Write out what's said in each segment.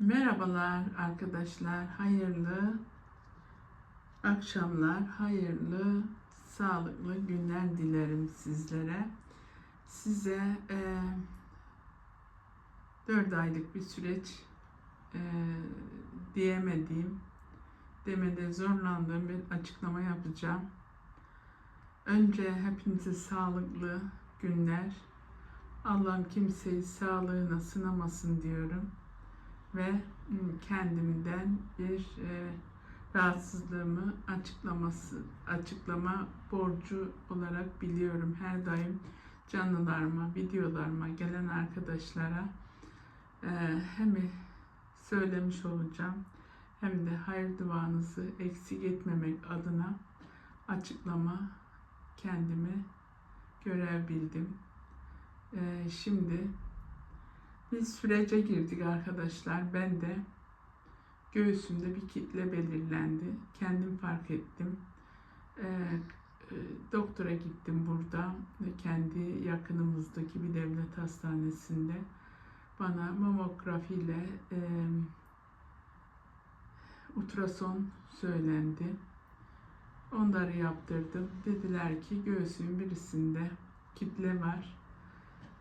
Merhabalar arkadaşlar. Hayırlı akşamlar, hayırlı sağlıklı günler dilerim sizlere. Size e, 4 aylık bir süreç e, diyemediğim, demede zorlandığım bir açıklama yapacağım. Önce hepinize sağlıklı günler. Allah'ım kimseyi sağlığına sınamasın diyorum ve ım, kendimden bir e, rahatsızlığımı açıklaması açıklama borcu olarak biliyorum her daim canlılarıma, videolarıma gelen arkadaşlara e, hem söylemiş olacağım hem de hayır duanızı eksik etmemek adına açıklama kendimi görev bildim. E, şimdi biz sürece girdik arkadaşlar. Ben de göğsümde bir kitle belirlendi. Kendim fark ettim. Ee, e, doktora gittim burada kendi yakınımızdaki bir devlet hastanesinde bana mamografi ile e, ultrason söylendi. Onları yaptırdım. Dediler ki göğsün birisinde kitle var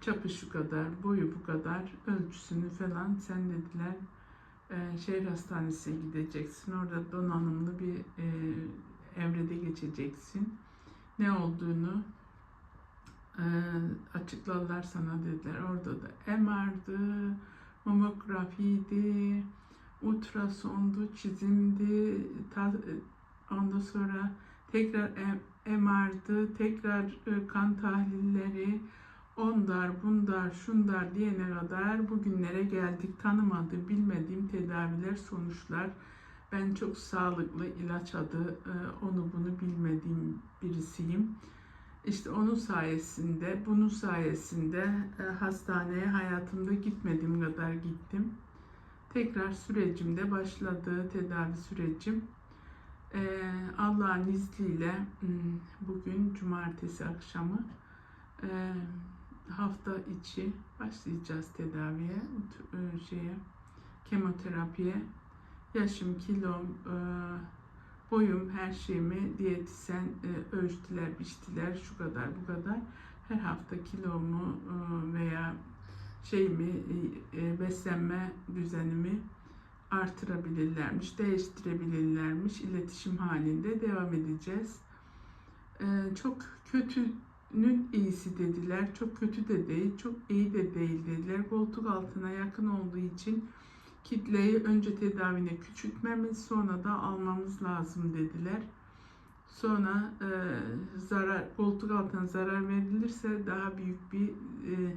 çapı şu kadar, boyu bu kadar, ölçüsünü falan sen dediler e, şehir hastanesine gideceksin. Orada donanımlı bir e, evrede geçeceksin. Ne olduğunu e, açıklarlar sana dediler. Orada da MR'dı, mamografiydi, ultrasondu, çizimdi, ta, ondan sonra tekrar MR'dı, tekrar e, kan tahlilleri, ondar, bundar, şundar diyene kadar bugünlere geldik. Tanımadığı, bilmediğim tedaviler, sonuçlar. Ben çok sağlıklı ilaç adı, e, onu bunu bilmediğim birisiyim. İşte onun sayesinde, bunun sayesinde e, hastaneye hayatımda gitmediğim kadar gittim. Tekrar sürecimde başladı tedavi sürecim. E, Allah'ın izniyle hmm, bugün cumartesi akşamı hafta içi başlayacağız tedaviye, e, şeye, kemoterapiye. Yaşım, kilom, e, boyum, her şeyimi diyetisyen e, ölçtüler, biçtiler, şu kadar, bu kadar. Her hafta kilomu veya şeyimi, beslenme düzenimi artırabilirlermiş, değiştirebilirlermiş. İletişim halinde devam edeceğiz. Çok kötü nün iyisi dediler. Çok kötü de değil, çok iyi de değil dediler. Koltuk altına yakın olduğu için kitleyi önce tedavine küçültmemiz sonra da almamız lazım dediler. Sonra e, zarar koltuk altına zarar verilirse daha büyük bir e,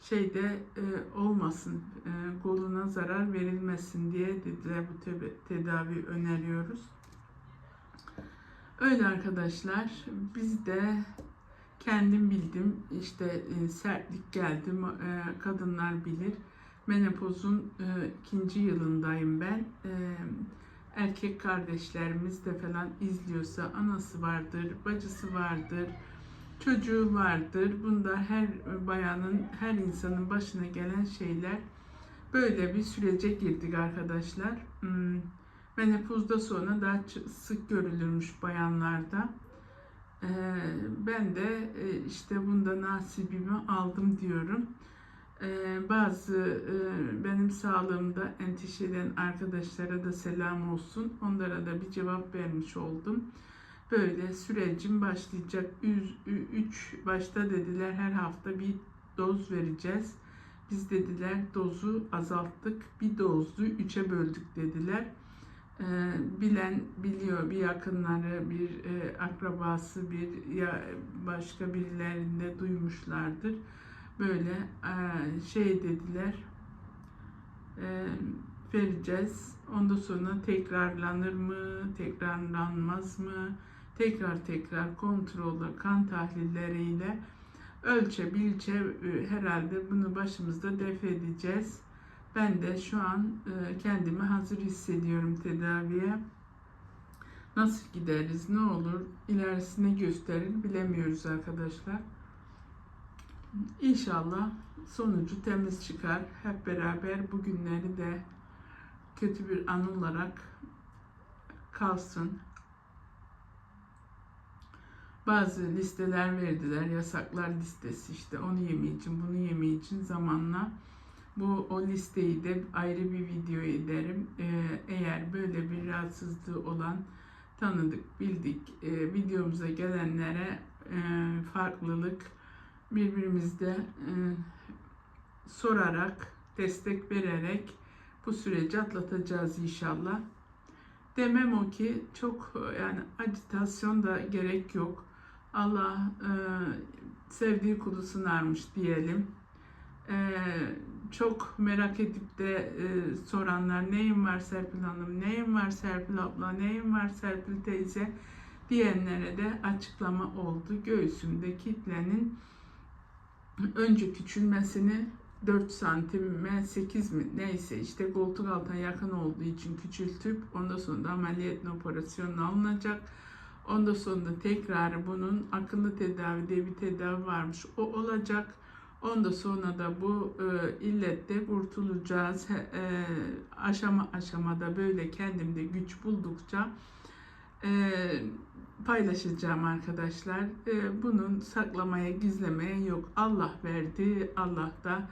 şeyde e, olmasın, e, koluna zarar verilmesin diye dediler bu tedavi öneriyoruz. Öyle arkadaşlar biz de kendim bildim. İşte e, sertlik geldi. E, kadınlar bilir. Menopozun e, ikinci yılındayım ben. E, erkek kardeşlerimiz de falan izliyorsa anası vardır, bacısı vardır, çocuğu vardır. Bunda her bayanın, her insanın başına gelen şeyler. Böyle bir sürece girdik arkadaşlar. Hmm, menopozda sonra daha sık görülürmüş bayanlarda. Ee, ben de e, işte bunda nasibimi aldım diyorum. Ee, bazı e, benim sağlığımda endişe eden arkadaşlara da selam olsun. Onlara da bir cevap vermiş oldum. Böyle sürecim başlayacak. 3 başta dediler her hafta bir doz vereceğiz. Biz dediler dozu azalttık. Bir dozlu 3'e böldük dediler. Ee, bilen biliyor bir yakınları bir e, akrabası bir ya başka birilerinde duymuşlardır. Böyle e, şey dediler e, vereceğiz ondan sonra tekrarlanır mı tekrarlanmaz mı? Tekrar tekrar kontrolü kan tahlilleriyle ölçe bilçe e, herhalde bunu başımızda def edeceğiz ben de şu an e, kendimi hazır hissediyorum tedaviye. Nasıl gideriz, ne olur, ilerisini gösterir bilemiyoruz arkadaşlar. İnşallah sonucu temiz çıkar. Hep beraber bugünleri de kötü bir an olarak kalsın. Bazı listeler verdiler, yasaklar listesi işte onu yemeyeceğim, bunu yemeyeceğim zamanla. Bu o listeyi de ayrı bir video ederim. Ee, eğer böyle bir rahatsızlığı olan tanıdık, bildik e, videomuza gelenlere e, farklılık birbirimizde e, sorarak, destek vererek bu süreci atlatacağız inşallah. Demem o ki çok yani acitasyon da gerek yok. Allah e, sevdiği kulu sınarmış diyelim. E, çok merak edip de e, soranlar neyim var Serpil Hanım, neyim var Serpil abla, neyim var Serpil teyze diyenlere de açıklama oldu. Göğsümde kitlenin önce küçülmesini 4 santime 8 mi neyse işte koltuk altına yakın olduğu için küçültüp ondan sonra da ameliyat operasyonuna alınacak. Ondan sonra da tekrar bunun akıllı tedavi diye bir tedavi varmış. O olacak. Ondan sonra da bu e, illette kurtulacağız. E, aşama aşamada böyle kendimde güç buldukça e, paylaşacağım arkadaşlar. E, bunun saklamaya, gizlemeye yok. Allah verdi, Allah da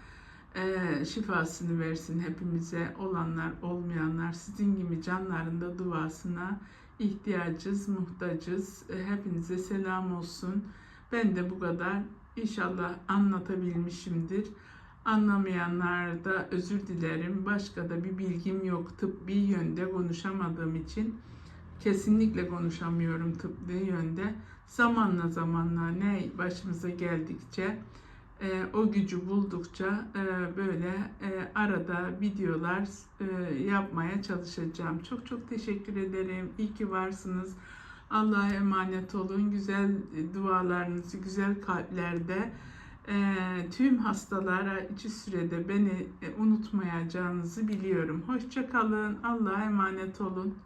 e, şifasını versin hepimize. Olanlar, olmayanlar, sizin gibi canların da duasına ihtiyacız, muhtacız. E, hepinize selam olsun. Ben de bu kadar inşallah anlatabilmişimdir. Anlamayanlar da özür dilerim. Başka da bir bilgim yok. Tıbbi yönde konuşamadığım için kesinlikle konuşamıyorum tıbbi yönde. Zamanla zamanla ne başımıza geldikçe e, o gücü buldukça e, böyle e, arada videolar e, yapmaya çalışacağım. Çok çok teşekkür ederim. İyi ki varsınız. Allah'a emanet olun. Güzel dualarınızı güzel kalplerde e, tüm hastalara içi sürede beni e, unutmayacağınızı biliyorum. Hoşça kalın. Allah'a emanet olun.